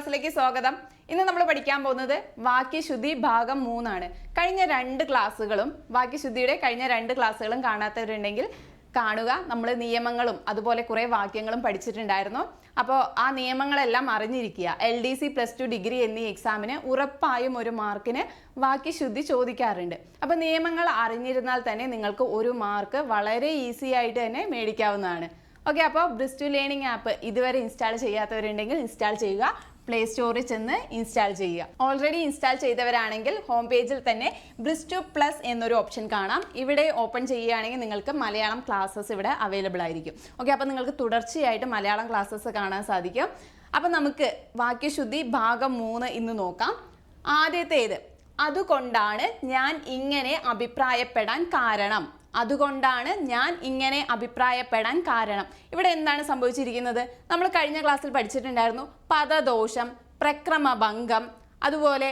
ക്ലാസ്സിലേക്ക് സ്വാഗതം. ഇന്ന് നമ്മൾ പഠിക്കാൻ പോകുന്നത് വാക്യശുദ്ധി ഭാഗം മൂന്നാണ്. കഴിഞ്ഞ രണ്ട് ക്ലാസ്സുകളും വാക്യശുദ്ധിയുടെ കഴിഞ്ഞ രണ്ട് ക്ലാസ്സുകളും കാണാത്തവരുണ്ടെങ്കിൽ കാണുക. നമ്മൾ നിയമങ്ങളും അതുപോലെ കുറേ വാക്യങ്ങളും പഠിച്ചിട്ടുണ്ടായിരുന്നു. അപ്പോൾ ആ നിയമങ്ങളെല്ലാം അറിഞ്ഞിരിക്കുക. L D C plus two degree എന്നീ എക്സാമിന് ഉറപ്പായും ഒരു മാർക്കിന് വാക്യശുദ്ധി ചോദിക്കാറുണ്ട്. അപ്പോൾ നിയമങ്ങൾ അറിഞ്ഞിരുന്നാൽ തന്നെ നിങ്ങൾക്ക് ഒരു മാർക്ക് വളരെ ഈസി ആയിട്ട് തന്നെ മേടിക്കാവുന്നതാണ്. ഓക്കെ അപ്പോൾ ബ്രിസ്റ്റു ലേണിംഗ് ആപ്പ് ഇതുവരെ ഇൻസ്റ്റാൾ ചെയ്യാത്തവരുണ്ടെങ്കിൽ ഇൻസ്റ്റാൾ ചെയ്യുക. പ്ലേ സ്റ്റോറിൽ ചെന്ന് ഇൻസ്റ്റാൾ ചെയ്യുക. ഓൾറെഡി ഇൻസ്റ്റാൾ ചെയ്തവരാണെങ്കിൽ ഹോം പേജിൽ തന്നെ ബ്രിസ്റ്റു പ്ലസ് എന്നൊരു ഓപ്ഷൻ കാണാം. ഇവിടെ ഓപ്പൺ ചെയ്യുകയാണെങ്കിൽ നിങ്ങൾക്ക് മലയാളം ക്ലാസ്സസ് ഇവിടെ അവൈലബിൾ ആയിരിക്കും. ഓക്കെ അപ്പോൾ നിങ്ങൾക്ക് തുടർച്ചയായിട്ട് മലയാളം ക്ലാസ്സസ് കാണാൻ സാധിക്കും. അപ്പം നമുക്ക് വാക്യശുദ്ധി ഭാഗം മൂന്ന് ഇന്ന് നോക്കാം. ആദ്യത്തേത് അതുകൊണ്ടാണ് ഞാൻ ഇങ്ങനെ അഭിപ്രായപ്പെടാൻ കാരണം. അതുകൊണ്ടാണ് ഞാൻ ഇങ്ങനെ അഭിപ്രായപ്പെടാൻ കാരണം. ഇവിടെ എന്താണ് സംഭവിച്ചിരിക്കുന്നത്? നമ്മൾ കഴിഞ്ഞ ക്ലാസ്സിൽ പഠിച്ചിട്ടുണ്ടായിരുന്നു പദദോഷം പ്രക്രമഭംഗം അതുപോലെ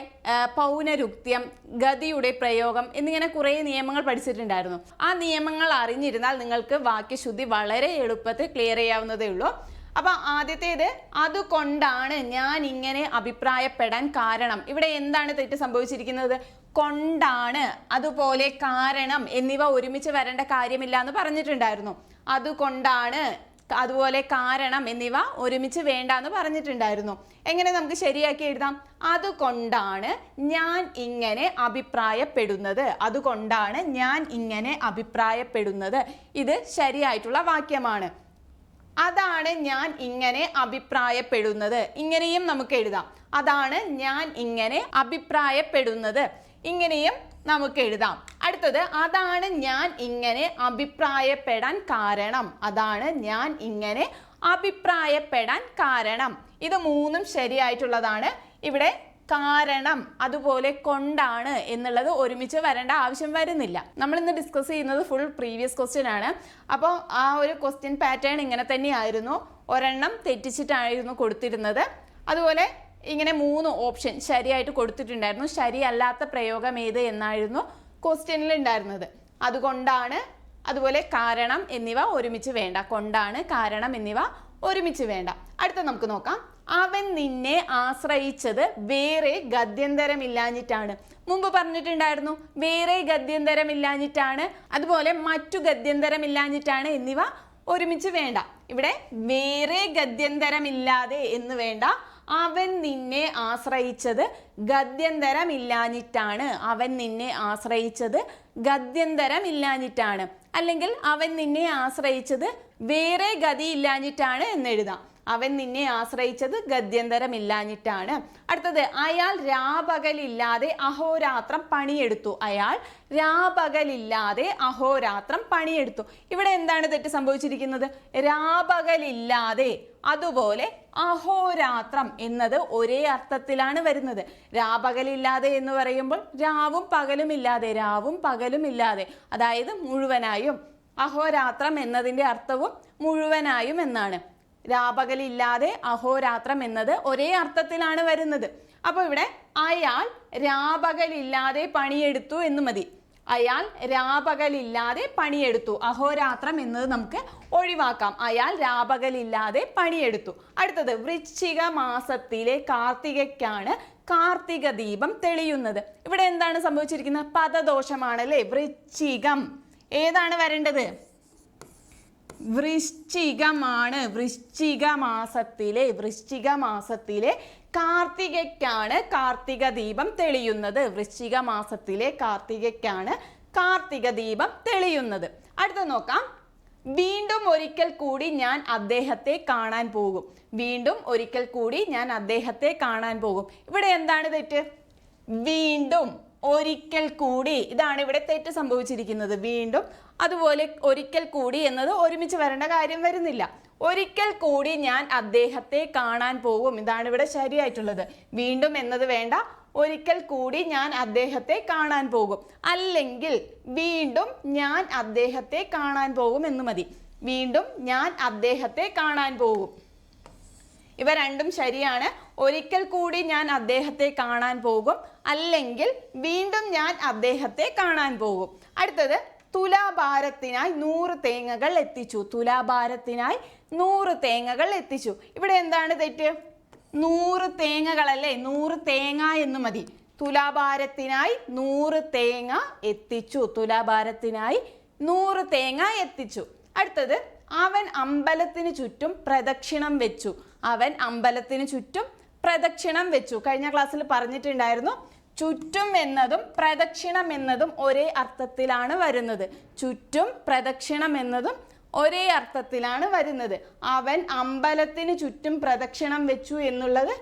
പൗനരുക്ത്യം ഗതിയുടെ പ്രയോഗം എന്നിങ്ങനെ കുറേ നിയമങ്ങൾ പഠിച്ചിട്ടുണ്ടായിരുന്നു. ആ നിയമങ്ങൾ അറിഞ്ഞിരുന്നാൽ നിങ്ങൾക്ക് വാക്യശുദ്ധി വളരെ എളുപ്പത്തിൽ ക്ലിയർ ചെയ്യാവുന്നതേ ഉള്ളൂ. അപ്പൊ ആദ്യത്തേത് അതുകൊണ്ടാണ് ഞാൻ ഇങ്ങനെ അഭിപ്രായപ്പെടാൻ കാരണം. ഇവിടെ എന്താണ് തെറ്റ് സംഭവിച്ചിരിക്കുന്നത്? കൊണ്ടാണ് അതുപോലെ കാരണം എന്നിവ ഒരുമിച്ച് വരേണ്ട കാര്യമില്ല എന്ന് പറഞ്ഞിട്ടുണ്ടായിരുന്നു. അതുകൊണ്ടാണ് അതുപോലെ കാരണം എന്നിവ ഒരുമിച്ച് വേണ്ട എന്ന് പറഞ്ഞിട്ടുണ്ടായിരുന്നു. എങ്ങനെ നമുക്ക് ശരിയാക്കി എഴുതാം? അതുകൊണ്ടാണ് ഞാൻ ഇങ്ങനെ അഭിപ്രായപ്പെടുന്നത്. അതുകൊണ്ടാണ് ഞാൻ ഇങ്ങനെ അഭിപ്രായപ്പെടുന്നത്. ഇത് ശരിയായിട്ടുള്ള വാക്യമാണ്. അതാണ് ഞാൻ ഇങ്ങനെ അഭിപ്രായപ്പെടുന്നത്. ഇങ്ങനെയും നമുക്ക് എഴുതാം. അതാണ് ഞാൻ ഇങ്ങനെ അഭിപ്രായപ്പെടുന്നത്. ഇങ്ങനെയും നമുക്ക് എഴുതാം. അടുത്തത് അതാണ് ഞാൻ ഇങ്ങനെ അഭിപ്രായപ്പെടാൻ കാരണം. അതാണ് ഞാൻ ഇങ്ങനെ അഭിപ്രായപ്പെടാൻ കാരണം. ഇത് മൂന്നും ശരിയായിട്ടുള്ളതാണ്. ഇവിടെ കാരണം അതുപോലെ കൊണ്ടാണ് എന്നുള്ളത് ഒരുമിച്ച് വരേണ്ട ആവശ്യം വരുന്നില്ല. നമ്മൾ ഇന്ന് ഡിസ്കസ് ചെയ്യുന്നത് ഫുൾ പ്രീവിയസ് ക്വസ്റ്റ്യൻ ആണ്. അപ്പോൾ ആ ഒരു ക്വസ്റ്റ്യൻ പാറ്റേൺ ഇങ്ങനെ തന്നെയായിരുന്നു. ഒരെണ്ണം തെറ്റിച്ചിട്ടായിരുന്നു കൊടുത്തിരുന്നത്. അതുപോലെ ഇങ്ങനെ മൂന്ന് ഓപ്ഷൻ ശരിയായിട്ട് കൊടുത്തിട്ടുണ്ടായിരുന്നു. ശരിയല്ലാത്ത പ്രയോഗം ഏത് എന്നായിരുന്നു ക്വസ്റ്റ്യനിൽ ഉണ്ടായിരുന്നത്. അതുകൊണ്ടാണ് അതുപോലെ കാരണം എന്നിവ ഒരുമിച്ച് വേണ്ട. കൊണ്ടാണ് കാരണം എന്നിവ ഒരുമിച്ച് വേണ്ട. അടുത്ത നമുക്ക് നോക്കാം. അവൻ നിന്നെ ആശ്രയിച്ചത് വേറെ ഗദ്യന്തരമില്ലാഞ്ഞിട്ടാണ്. മുമ്പ് പറഞ്ഞിട്ടുണ്ടായിരുന്നു വേറെ ഗദ്യന്തരമില്ലാഞ്ഞിട്ടാണ് അതുപോലെ മറ്റു ഗദ്യന്തരമില്ലാഞ്ഞിട്ടാണ് എന്നിവ ഒരുമിച്ച് വേണ്ട. ഇവിടെ വേറെ ഗദ്യന്തരമില്ലാതെ എന്ന് വേണ്ട. അവൻ നിന്നെ ആശ്രയിച്ചത് ഗദ്യന്തരമില്ലാഞ്ഞിട്ടാണ്. അവൻ നിന്നെ ആശ്രയിച്ചത് ഗദ്യന്തരമില്ലാഞ്ഞിട്ടാണ്. അല്ലെങ്കിൽ അവൻ നിന്നെ ആശ്രയിച്ചത് വേറെ ഗതിയില്ലാഞ്ഞിട്ടാണ് എന്ന് എഴുതാം. അവൻ നിന്നെ ആശ്രയിച്ചത് ഗദ്യന്തരമില്ലാഞ്ഞിട്ടാണ്. അടുത്തത് അയാൾ രാപകലില്ലാതെ അഹോരാത്രം പണിയെടുത്തു. അയാൾ രാപകലില്ലാതെ അഹോരാത്രം പണിയെടുത്തു. ഇവിടെ എന്താണ് തെറ്റ് സംഭവിച്ചിരിക്കുന്നത്? രാപകലില്ലാതെ അതുപോലെ അഹോരാത്രം എന്നത് ഒരേ അർത്ഥത്തിലാണ് വരുന്നത്. രാപകലില്ലാതെ എന്ന് പറയുമ്പോൾ രാവും പകലും ഇല്ലാതെ രാവും പകലും ഇല്ലാതെ. അതായത് മുഴുവനായും അഹോരാത്രം എന്നതിന്റെ അർത്ഥവും മുഴുവനായും എന്നാണ്. രാപകലില്ലാതെ അഹോരാത്രം എന്നത് ഒരേ അർത്ഥത്തിലാണ് വരുന്നത്. അപ്പോൾ ഇവിടെ അയാൾ രാപകലില്ലാതെ പണിയെടുത്തു എന്ന് മതി. അയാൾ രാപകലില്ലാതെ പണിയെടുത്തു. അഹോരാത്രം എന്നത് നമുക്ക് ഒഴിവാക്കാം. അയാൾ രാപകലില്ലാതെ പണിയെടുത്തു. അടുത്തത് വൃശ്ചിക മാസത്തിലെ കാർത്തികയ്ക്കാണ് കാർത്തിക ദീപം തെളിയുന്നത്. ഇവിടെ എന്താണ് സംഭവിച്ചിരിക്കുന്നത്? പദദോഷമാണല്ലേ? വൃശ്ചികം. ഏതാണ് വരേണ്ടത്? വൃശ്ചികമാണ്. വൃശ്ചിക മാസത്തിലെ വൃശ്ചിക മാസത്തിലെ കാർത്തികയ്ക്കാണ് കാർത്തിക ദീപം തെളിയുന്നത്. വൃശ്ചിക മാസത്തിലെ കാർത്തികയ്ക്കാണ് കാർത്തിക ദീപം തെളിയുന്നത്. അടുത്ത നോക്കാം. വീണ്ടും ഒരിക്കൽ കൂടി ഞാൻ അദ്ദേഹത്തെ കാണാൻ പോകും. വീണ്ടും ഒരിക്കൽ കൂടി ഞാൻ അദ്ദേഹത്തെ കാണാൻ പോകും. ഇവിടെ എന്താണ് തെറ്റ്? വീണ്ടും ഒരിക്കൽ കൂടി. ഇതാണ് ഇവിടെ തെറ്റ് സംഭവിച്ചിരിക്കുന്നത്. വീണ്ടും അതുപോലെ ഒരിക്കൽ കൂടി എന്നത് ഒരുമിച്ച് വരേണ്ട കാര്യം വരുന്നില്ല. ഒരിക്കൽ കൂടി ഞാൻ അദ്ദേഹത്തെ കാണാൻ പോകും. ഇതാണ് ഇവിടെ ശരിയായിട്ടുള്ളത്. വീണ്ടും എന്നത് വേണ്ട. ഒരിക്കൽ കൂടി ഞാൻ അദ്ദേഹത്തെ കാണാൻ പോകും. അല്ലെങ്കിൽ വീണ്ടും ഞാൻ അദ്ദേഹത്തെ കാണാൻ പോകും എന്ന് മതി. വീണ്ടും ഞാൻ അദ്ദേഹത്തെ കാണാൻ പോകും. ഇവ രണ്ടും ശരിയാണ്. ഒരിക്കൽ കൂടി ഞാൻ അദ്ദേഹത്തെ കാണാൻ പോകും. അല്ലെങ്കിൽ വീണ്ടും ഞാൻ അദ്ദേഹത്തെ കാണാൻ പോകും. അടുത്തത് തുലാഭാരത്തിനായി നൂറ് തേങ്ങകൾ എത്തിച്ചു. തുലാഭാരത്തിനായി നൂറ് തേങ്ങകൾ എത്തിച്ചു. ഇവിടെ എന്താണ് തെറ്റ്? നൂറ് തേങ്ങകളല്ലേ? നൂറ് തേങ്ങ എന്ന് മതി. തുലാഭാരത്തിനായി നൂറ് തേങ്ങ എത്തിച്ചു. തുലാഭാരത്തിനായി നൂറ് തേങ്ങ എത്തിച്ചു. അടുത്തത് അവൻ അമ്പലത്തിന് ചുറ്റും പ്രദക്ഷിണം വെച്ചു. അവൻ അമ്പലത്തിന് ചുറ്റും പ്രദക്ഷിണം വെച്ചു. കഴിഞ്ഞ ക്ലാസ്സിൽ പറഞ്ഞിട്ടുണ്ടായിരുന്നു ചുറ്റും എന്നതും പ്രദക്ഷിണം എന്നതും ഒരേ അർത്ഥത്തിലാണ് വരുന്നത്. ചുറ്റും പ്രദക്ഷിണം എന്നതും ഒരേ അർത്ഥത്തിലാണ് വരുന്നത്. അവൻ അമ്പലത്തിന് ചുറ്റും പ്രദക്ഷിണം വെച്ചു എന്നുള്ളത്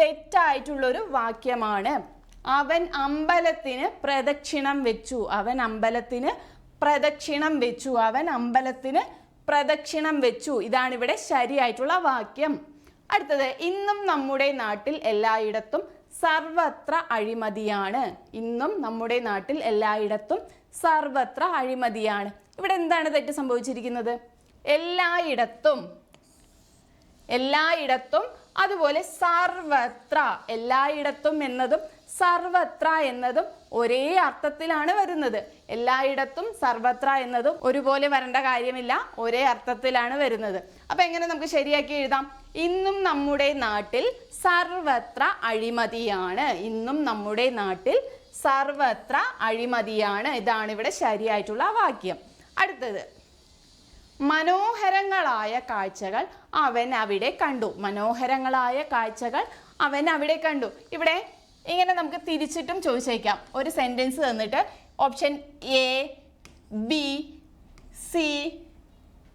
തെറ്റായിട്ടുള്ളൊരു വാക്യമാണ്. അവൻ അമ്പലത്തിന് പ്രദക്ഷിണം വെച്ചു. അവൻ അമ്പലത്തിന് പ്രദക്ഷിണം വെച്ചു. അവൻ അമ്പലത്തിന് പ്രദക്ഷിണം വെച്ചു. ഇതാണ് ഇവിടെ ശരിയായിട്ടുള്ള വാക്യം. അടുത്തത് ഇന്നും നമ്മുടെ നാട്ടിൽ എല്ലായിടത്തും സർവത്ര അഴിമതിയാണ്. ഇന്നും നമ്മുടെ നാട്ടിൽ എല്ലായിടത്തും സർവത്ര അഴിമതിയാണ്. ഇവിടെ എന്താണ് തെറ്റ് സംഭവിച്ചിരിക്കുന്നത്? എല്ലായിടത്തും എല്ലായിടത്തും അതുപോലെ സർവത്ര എല്ലായിടത്തും എന്നതും സർവത്ര എന്നതും ഒരേ അർത്ഥത്തിലാണ് വരുന്നത്. എല്ലായിടത്തും സർവത്ര എന്നതും ഒരുപോലെ വരേണ്ട കാര്യമില്ല. ഒരേ അർത്ഥത്തിലാണ് വരുന്നത്. അപ്പൊ എങ്ങനെ നമുക്ക് ശരിയാക്കി എഴുതാം? ഇന്നും നമ്മുടെ നാട്ടിൽ സർവത്ര അഴിമതിയാണ്. ഇന്നും നമ്മുടെ നാട്ടിൽ സർവത്ര അഴിമതിയാണ്. ഇതാണ് ഇവിടെ ശരിയായിട്ടുള്ള വാക്യം. അടുത്തത്. മനോഹരങ്ങളായ കാഴ്ചകൾ അവൻ അവിടെ കണ്ടു. മനോഹരങ്ങളായ കാഴ്ചകൾ അവൻ അവിടെ കണ്ടു. ഇവിടെ ഇങ്ങനെ നമുക്ക് തിരിച്ചിട്ടും ചോദിച്ചേക്കാം ഒരു സെന്റൻസ് തന്നിട്ട് ഓപ്ഷൻ എ ബി സി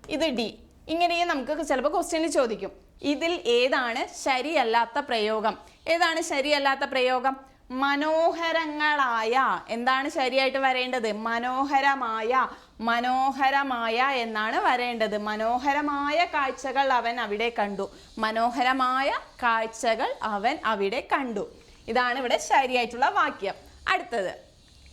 ഇത് ഡി ഇങ്ങനെയും നമുക്ക് ചിലപ്പോൾ ക്വസ്റ്റ്യനിൽ ചോദിക്കും. ഇതിൽ ഏതാണ് ശരിയല്ലാത്ത പ്രയോഗം? ഏതാണ് ശരിയല്ലാത്ത പ്രയോഗം? മനോഹരങ്ങളായ. എന്താണ് ശരിയായിട്ട് വരേണ്ടത്? മനോഹരമായ. മനോഹരമായ എന്നാണ് വരേണ്ടത്. മനോഹരമായ കാഴ്ചകൾ അവൻ അവിടെ കണ്ടു. മനോഹരമായ കാഴ്ചകൾ അവൻ അവിടെ കണ്ടു. ഇതാണ് ഇവിടെ ശരിയായിട്ടുള്ള വാക്യം. അടുത്തത്.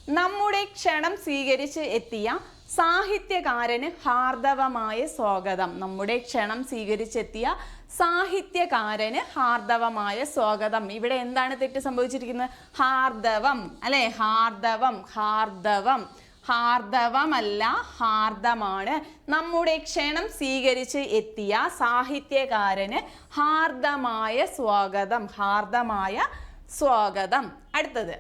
നമ്മുടെ ക്ഷണം സ്വീകരിച്ച് എത്തിയ സാഹിത്യകാരന് ഹാർദവമായ സ്വാഗതം. നമ്മുടെ ക്ഷണം സ്വീകരിച്ചെത്തിയ സാഹിത്യകാരന് ഹാർദവമായ സ്വാഗതം. ഇവിടെ എന്താണ് തെറ്റ് സംഭവിച്ചിരിക്കുന്നത്? ഹാർദവം അല്ലെ? ഹാർദവം ഹാർദവം. ഹാർദവമല്ല ഹാർദമാണ്. നമ്മുടെ ക്ഷണം സ്വീകരിച്ച് എത്തിയ സാഹിത്യകാരന് ഹാർദമായ സ്വാഗതം. ഹാർദമായ സ്വാഗതം. അടുത്തത്.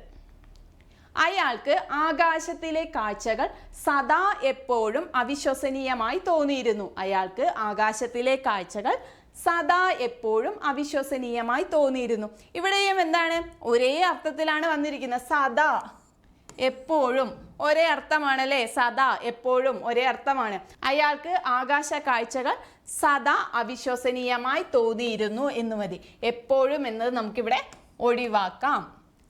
അയാൾക്ക് ആകാശത്തിലെ കാഴ്ചകൾ സദാ എപ്പോഴും അവിശ്വസനീയമായി തോന്നിയിരുന്നു. അയാൾക്ക് ആകാശത്തിലെ കാഴ്ചകൾ സദാ എപ്പോഴും അവിശ്വസനീയമായി തോന്നിയിരുന്നു. ഇവിടെയും എന്താണ്? ഒരേ അർത്ഥത്തിലാണ് വന്നിരിക്കുന്നത്. സദാ എപ്പോഴും ഒരേ അർത്ഥമാണല്ലേ? സദാ എപ്പോഴും ഒരേ അർത്ഥമാണ്. അയാൾക്ക് ആകാശ കാഴ്ചകൾ സദാ അവിശ്വസനീയമായി തോന്നിയിരുന്നു എന്ന് മതി. എപ്പോഴും എന്നത് നമുക്കിവിടെ ഒഴിവാക്കാം.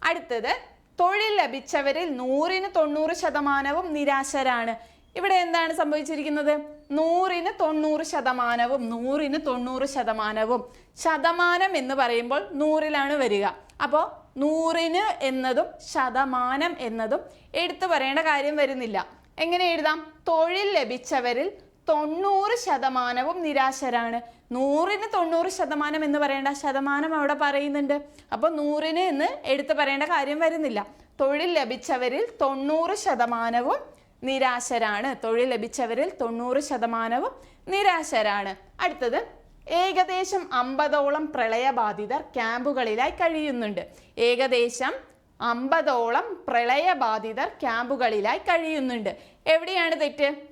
അടുത്തത് തൊഴിൽ ലഭിച്ചവരിൽ നൂറിന് തൊണ്ണൂറ് ശതമാനവും നിരാശരാണ്. ഇവിടെ എന്താണ് സംഭവിച്ചിരിക്കുന്നത്? നൂറിന് തൊണ്ണൂറ് ശതമാനവും നൂറിന് തൊണ്ണൂറ് ശതമാനവും. ശതമാനം എന്ന് പറയുമ്പോൾ നൂറിലാണ് വരിക. അപ്പോൾ നൂറിന് എന്നതും ശതമാനം എന്നതും എടുത്തു പറയേണ്ട കാര്യം വരുന്നില്ല. എങ്ങനെ എഴുതാം? തൊഴിൽ ലഭിച്ചവരിൽ തൊണ്ണൂറ് ശതമാനവും നിരാശരാണ്. നൂറിന് തൊണ്ണൂറ് ശതമാനം എന്ന് പറയേണ്ട ശതമാനം അവിടെ പറയുന്നുണ്ട്. അപ്പോൾ നൂറിന് എന്ന് എടുത്തു പറയേണ്ട കാര്യം വരുന്നില്ല. തൊഴിൽ ലഭിച്ചവരിൽ തൊണ്ണൂറ് ശതമാനവും നിരാശരാണ്. തൊഴിൽ ലഭിച്ചവരിൽ തൊണ്ണൂറ് ശതമാനവും നിരാശരാണ്. അടുത്തത് ഏകദേശം അമ്പതോളം പ്രളയബാധിതർ ക്യാമ്പുകളിലായി കഴിയുന്നുണ്ട്. ഏകദേശം അമ്പതോളം പ്രളയബാധിതർ ക്യാമ്പുകളിലായി കഴിയുന്നുണ്ട്. എവിടെയാണ് തെറ്റ്?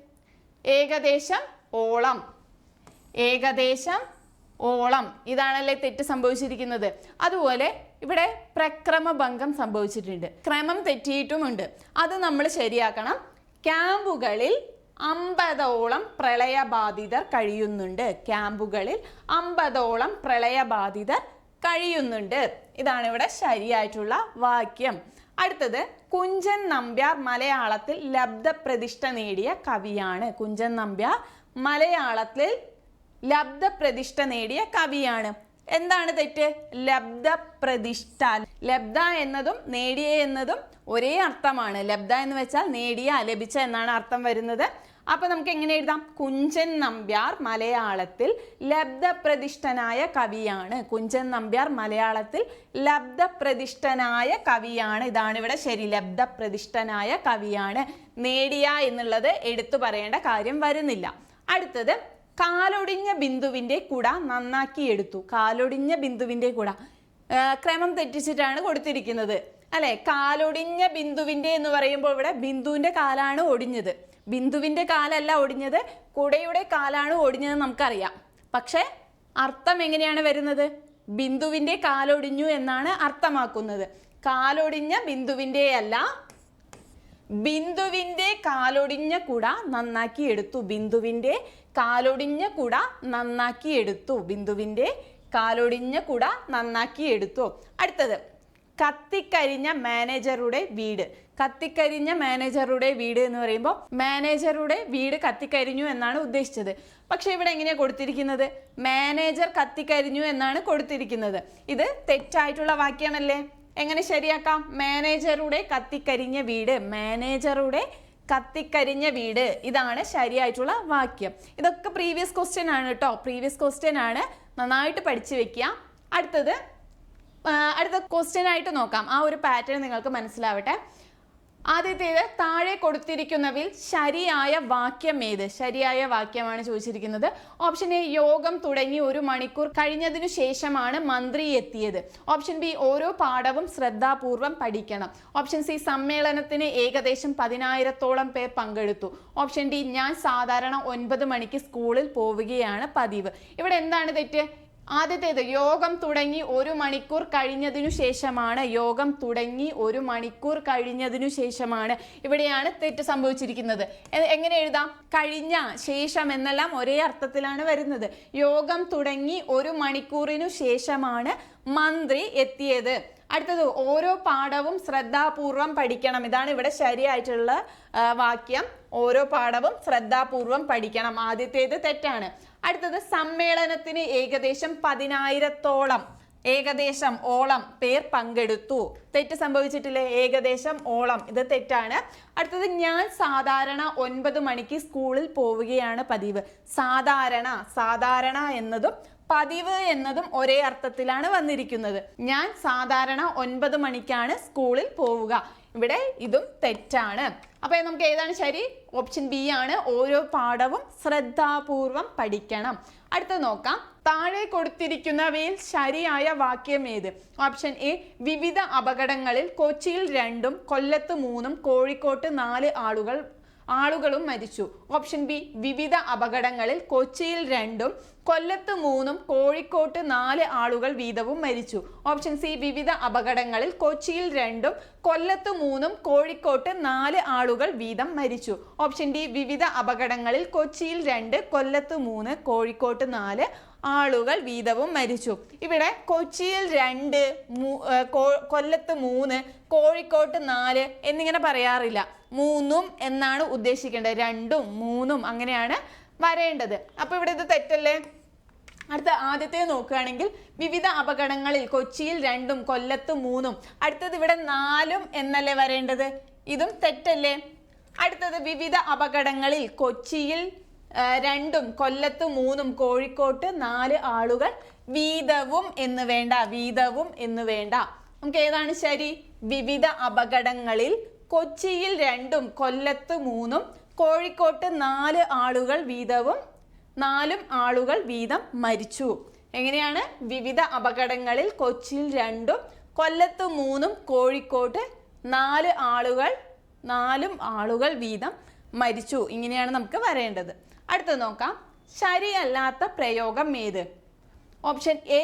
ഏകദേശം ഓളം. ഏകദേശം ഓളം. ഇതാണല്ലേ തെറ്റ് സംഭവിച്ചിരിക്കുന്നത്. അതുപോലെ ഇവിടെ പ്രക്രമഭംഗം സംഭവിച്ചിട്ടുണ്ട്. ക്രമം തെറ്റിയിട്ടുമുണ്ട്. അത് നമ്മൾ ശരിയാക്കണം. ക്യാമ്പുകളിൽ അമ്പതോളം പ്രളയബാധിതർ കഴിയുന്നുണ്ട്. ക്യാമ്പുകളിൽ അമ്പതോളം പ്രളയബാധിതർ കഴിയുന്നുണ്ട്. ഇതാണ് ഇവിടെ ശരിയായിട്ടുള്ള വാക്യം. അടുത്തത് കുഞ്ചൻ നമ്പ്യാർ മലയാളത്തിൽ ലബ്ധപ്രതിഷ്ഠ നേടിയ കവിയാണ്. കുഞ്ചൻ നമ്പ്യാർ മലയാളത്തിൽ ലബ്ധപ്രതിഷ്ഠ നേടിയ കവിയാണ്. എന്താണ് തെറ്റ്? ലബ്ധ പ്രതിഷ്ഠ ലബ്ധ എന്നതും നേടിയ എന്നതും ഒരേ അർത്ഥമാണ്. ലബ്ധ എന്ന് വെച്ചാൽ നേടിയ ലഭിച്ച എന്നാണ് അർത്ഥം വരുന്നത്. അപ്പൊ നമുക്ക് എങ്ങനെ എഴുതാം? കുഞ്ചൻ നമ്പ്യാർ മലയാളത്തിൽ ലബ്ധപ്രതിഷ്ഠനായ കവിയാണ്. കുഞ്ചൻ നമ്പ്യാർ മലയാളത്തിൽ ലബ്ധപ്രതിഷ്ഠനായ കവിയാണ്. ഇതാണ് ഇവിടെ ശരി. ലബ്ധപ്രതിഷ്ഠനായ കവിയാണ്. നേടിയ എന്നുള്ളത് എടുത്തു പറയേണ്ട കാര്യം വരുന്നില്ല. അടുത്തത് കാലൊടിഞ്ഞ ബിന്ദുവിന്റെ കുട നന്നാക്കി എടുത്തു. കാലൊടിഞ്ഞ ബിന്ദുവിന്റെ കുട. ക്രമം തെറ്റിച്ചിട്ടാണ് കൊടുത്തിരിക്കുന്നത്. അല്ലെ? കാലൊടിഞ്ഞ ബിന്ദുവിന്റെ എന്ന് പറയുമ്പോൾ ഇവിടെ ബിന്ദുവിന്റെ കാലാണ് ഒടിഞ്ഞത്. ബിന്ദുവിന്റെ കാലല്ല ഒടിഞ്ഞത് കുടയുടെ കാലാണ് ഒടിഞ്ഞത് നമുക്കറിയാം. പക്ഷെ അർത്ഥം എങ്ങനെയാണ് വരുന്നത്? ബിന്ദുവിന്റെ കാലൊടിഞ്ഞു എന്നാണ് അർത്ഥമാക്കുന്നത്. കാലൊടിഞ്ഞ ബിന്ദുവിന്റെ അല്ല ബിന്ദുവിന്റെ കാലൊടിഞ്ഞ കുട നന്നാക്കി എടുത്തു. ബിന്ദുവിന്റെ കാലൊടിഞ്ഞ കുട നന്നാക്കി എടുത്തു. ബിന്ദുവിന്റെ കാലൊടിഞ്ഞ കുട നന്നാക്കി എടുത്തു. അടുത്തത് കത്തിക്കരിഞ്ഞ മാനേജറുടെ വീട്. കത്തിക്കരിഞ്ഞ മാനേജറുടെ വീട് എന്ന് പറയുമ്പോൾ മാനേജറുടെ വീട് കത്തിക്കരിഞ്ഞു എന്നാണ് ഉദ്ദേശിച്ചത്. പക്ഷെ ഇവിടെ എങ്ങനെയാണ് കൊടുത്തിരിക്കുന്നത്? മാനേജർ കത്തിക്കരിഞ്ഞു എന്നാണ് കൊടുത്തിരിക്കുന്നത്. ഇത് തെറ്റായിട്ടുള്ള വാക്യമല്ലേ? എങ്ങനെ ശരിയാക്കാം? മാനേജറുടെ കത്തിക്കരിഞ്ഞ വീട് മാനേജറുടെ കത്തിക്കരിഞ്ഞ വീട്. ഇതാണ് ശരിയായിട്ടുള്ള വാക്യം. ഇതൊക്കെ പ്രീവിയസ് ക്വസ്റ്റ്യൻ ആണ് കേട്ടോ പ്രീവിയസ് ക്വസ്റ്റ്യൻ ആണ്. നന്നായിട്ട് പഠിച്ചു വെക്കുക അടുത്തത് അടുത്ത ക്വസ്റ്റ്യൻ ആയിട്ട് നോക്കാം. ആ ഒരു പാറ്റേൺ നിങ്ങൾക്ക് മനസ്സിലാവട്ടെ. ആദ്യത്തേത് താഴെ കൊടുത്തിരിക്കുന്നവിൽ ശരിയായ വാക്യം ഏത്? ശരിയായ വാക്യമാണ് ചോദിച്ചിരിക്കുന്നത്. ഓപ്ഷൻ എ യോഗം തുടങ്ങി ഒരു മണിക്കൂർ കഴിഞ്ഞതിനു ശേഷമാണ് മന്ത്രി എത്തിയത്. ഓപ്ഷൻ ബി ഓരോ പാഠവും ശ്രദ്ധാപൂർവം പഠിക്കണം. ഓപ്ഷൻ സി സമ്മേളനത്തിന് ഏകദേശം പതിനായിരത്തോളം പേർ പങ്കെടുത്തു. ഓപ്ഷൻ ഡി ഞാൻ സാധാരണ ഒൻപത് മണിക്ക് സ്കൂളിൽ പോവുകയാണ് പതിവ്. ഇവിടെ എന്താണ് തെറ്റ്? ആദ്യത്തേത് യോഗം തുടങ്ങി ഒരു മണിക്കൂർ കഴിഞ്ഞതിനു ശേഷമാണ് യോഗം തുടങ്ങി ഒരു മണിക്കൂർ കഴിഞ്ഞതിനു ശേഷമാണ് ഇവിടെയാണ് തെറ്റ് സംഭവിച്ചിരിക്കുന്നത്. എങ്ങനെ എഴുതാം? കഴിഞ്ഞ ശേഷം എന്നെല്ലാം ഒരേ അർത്ഥത്തിലാണ് വരുന്നത്. യോഗം തുടങ്ങി ഒരു മണിക്കൂറിനു ശേഷമാണ് മന്ത്രി എത്തിയത്. അടുത്തത് ഓരോ പാഠവും ശ്രദ്ധാപൂർവം പഠിക്കണം. ഇതാണ് ഇവിടെ ശരിയായിട്ടുള്ള വാക്യം. ഓരോ പാഠവും ശ്രദ്ധാപൂർവം പഠിക്കണം. ആദ്യത്തേത് തെറ്റാണ്. അടുത്തത് സമ്മേളനത്തിന് ഏകദേശം പതിനായിരത്തോളം ഏകദേശം ഓളം പേർ പങ്കെടുത്തു. തെറ്റ് സംഭവിച്ചിട്ടില്ലേ? ഏകദേശം ഓളം. ഇത് തെറ്റാണ്. അടുത്തത് ഞാൻ സാധാരണ ഒൻപത് മണിക്ക് സ്കൂളിൽ പോവുകയാണ് പതിവ്. സാധാരണ സാധാരണ എന്നതും പതിവ് എന്നതും ഒരേ അർത്ഥത്തിലാണ് വന്നിരിക്കുന്നത്. ഞാൻ സാധാരണ ഒൻപത് മണിക്കാണ് സ്കൂളിൽ പോവുക. ഇവിടെ ഇതും തെറ്റാണ്. അപ്പോൾ നമുക്ക് ഏതാണ് ശരി? ഓപ്ഷൻ ബി ആണ്. ഓരോ പാഠവും ശ്രദ്ധാപൂർവം പഠിക്കണം. അടുത്ത നോക്കാം. താഴെ കൊടുത്തിരിക്കുന്നവയിൽ ശരിയായ വാക്യം ഏത്? ഓപ്ഷൻ എ വിവിധ അപകടങ്ങളിൽ കൊച്ചിയിൽ രണ്ടും കൊല്ലത്ത് മൂന്നും കോഴിക്കോട്ട് നാല് ആളുകൾ ആളുകളും മരിച്ചു. ഓപ്ഷൻ ബി വിവിധ അപകടങ്ങളിൽ കൊച്ചിയിൽ രണ്ടും കൊല്ലത്ത് മൂന്നും കോഴിക്കോട്ട് നാല് ആളുകൾ വീതവും മരിച്ചു. ഓപ്ഷൻ സി വിവിധ അപകടങ്ങളിൽ കൊച്ചിയിൽ രണ്ടും കൊല്ലത്ത് മൂന്നും കോഴിക്കോട്ട് നാല് ആളുകൾ വീതം മരിച്ചു. ഓപ്ഷൻ ഡി വിവിധ അപകടങ്ങളിൽ കൊച്ചിയിൽ രണ്ട് കൊല്ലത്ത് മൂന്ന് കോഴിക്കോട്ട് നാല് ആളുകൾ വീതവും മരിച്ചു. ഇവിടെ കൊച്ചിയിൽ രണ്ട് കൊല്ലത്ത് മൂന്ന് കോഴിക്കോട്ട് നാല് എന്നിങ്ങനെ പറയാറില്ല. മൂന്നും എന്നാണ് ഉദ്ദേശിക്കേണ്ടത്. രണ്ടും മൂന്നും അങ്ങനെയാണ് വരേണ്ടത്. അപ്പൊ ഇവിടെ ഇത് തെറ്റല്ലേ? അടുത്ത ആദ്യത്തെ നോക്കുകയാണെങ്കിൽ വിവിധ അപകടങ്ങളിൽ കൊച്ചിയിൽ രണ്ടും കൊല്ലത്ത് മൂന്നും. അടുത്തത് ഇവിടെ നാലും എന്നല്ലേ വരേണ്ടത്? ഇതും തെറ്റല്ലേ? അടുത്തത് വിവിധ അപകടങ്ങളിൽ കൊച്ചിയിൽ രണ്ടും കൊല്ലത്ത് മൂന്നും കോഴിക്കോട്ട് നാല് ആളുകൾ വീതവും എന്ന് വേണ്ട വീതവും എന്ന് വേണ്ട. നമുക്ക് ഏതാണ് ശരി? വിവിധ അപകടങ്ങളിൽ കൊച്ചിയിൽ രണ്ടും കൊല്ലത്ത് മൂന്നും കോഴിക്കോട്ട് നാല് ആളുകൾ വീതവും നാലും ആളുകൾ വീതം മരിച്ചു. എങ്ങനെയാണ്? വിവിധ അപകടങ്ങളിൽ കൊച്ചിയിൽ രണ്ടും കൊല്ലത്ത് മൂന്നും കോഴിക്കോട്ട് നാല് ആളുകൾ നാലും ആളുകൾ വീതം മരിച്ചു. ഇങ്ങനെയാണ് നമുക്ക് വരേണ്ടത്. അടുത്തത് നോക്കാം. ശരിയല്ലാത്ത പ്രയോഗം ഏത്? ഓപ്ഷൻ എ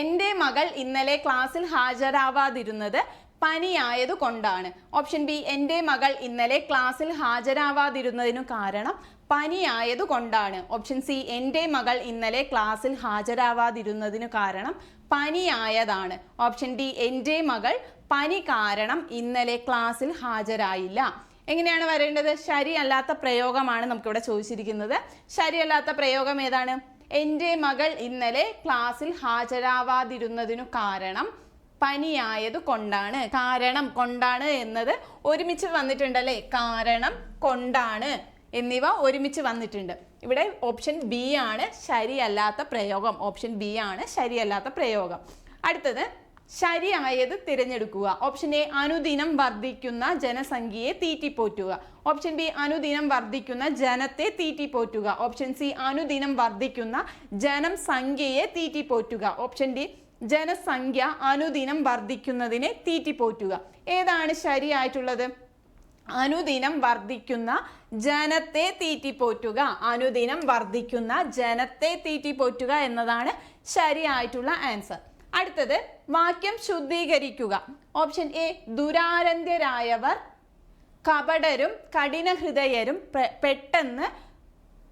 എന്റെ മകൾ ഇന്നലെ ക്ലാസ്സിൽ ഹാജരാവാതിരുന്നത് പനിയായത് കൊണ്ടാണ്. ഓപ്ഷൻ ബി എന്റെ മകൾ ഇന്നലെ ക്ലാസ്സിൽ ഹാജരാവാതിരുന്നതിനു കാരണം പനിയായത് കൊണ്ടാണ്. ഓപ്ഷൻ സി എന്റെ മകൾ ഇന്നലെ ക്ലാസ്സിൽ ഹാജരാവാതിരുന്നതിനു കാരണം പനിയായതാണ്. ഓപ്ഷൻ ഡി എന്റെ മകൾ പനി കാരണം ഇന്നലെ ക്ലാസ്സിൽ ഹാജരായില്ല. എങ്ങനെയാണ് വരേണ്ടത്? ശരിയല്ലാത്ത പ്രയോഗമാണ് നമുക്കിവിടെ ചോദിച്ചിരിക്കുന്നത്. ശരിയല്ലാത്ത പ്രയോഗം ഏതാണ്? എന്റെ മകൾ ഇന്നലെ ക്ലാസ്സിൽ ഹാജരാവാതിരുന്നതിനു കാരണം പനിയായത് കൊണ്ടാണ്. കാരണം കൊണ്ടാണ് എന്നത് ഒരുമിച്ച് വന്നിട്ടുണ്ടല്ലേ? കാരണം കൊണ്ടാണ് എന്നിവ ഒരുമിച്ച് വന്നിട്ടുണ്ട്. ഇവിടെ ഓപ്ഷൻ ബി ആണ് ശരിയല്ലാത്ത പ്രയോഗം. ഓപ്ഷൻ ബി ആണ് ശരിയല്ലാത്ത പ്രയോഗം. അടുത്തത് ശരിയായത് തിരഞ്ഞെടുക്കുക. ഓപ്ഷൻ എ അനുദിനം വർദ്ധിക്കുന്ന ജനസംഖ്യയെ തീറ്റിപ്പോറ്റുക. ഓപ്ഷൻ ബി അനുദിനം വർദ്ധിക്കുന്ന ജനത്തെ തീറ്റിപ്പോറ്റുക. ഓപ്ഷൻ സി അനുദിനം വർദ്ധിക്കുന്ന ജനം സംഖ്യയെ തീറ്റിപ്പോറ്റുക. ഓപ്ഷൻ ഡി ജനസംഖ്യ അനുദിനം വർദ്ധിക്കുന്നതിനെ തീറ്റിപ്പോറ്റുക. ഏതാണ് ശരിയായിട്ടുള്ളത്? അനുദിനം വർദ്ധിക്കുന്ന ജനത്തെ തീറ്റിപ്പോറ്റുക. അനുദിനം വർദ്ധിക്കുന്ന ജനത്തെ തീറ്റിപ്പോറ്റുക എന്നതാണ് ശരിയായിട്ടുള്ള ആൻസർ അടുത്തത് വാക്യം ശുദ്ധീകരിക്കുക. ഓപ്ഷൻ എ ദുരാരന്ധ്യരായവർ കപടരും കഠിനഹൃദയരും ഹൃദയരും പെട്ടെന്ന്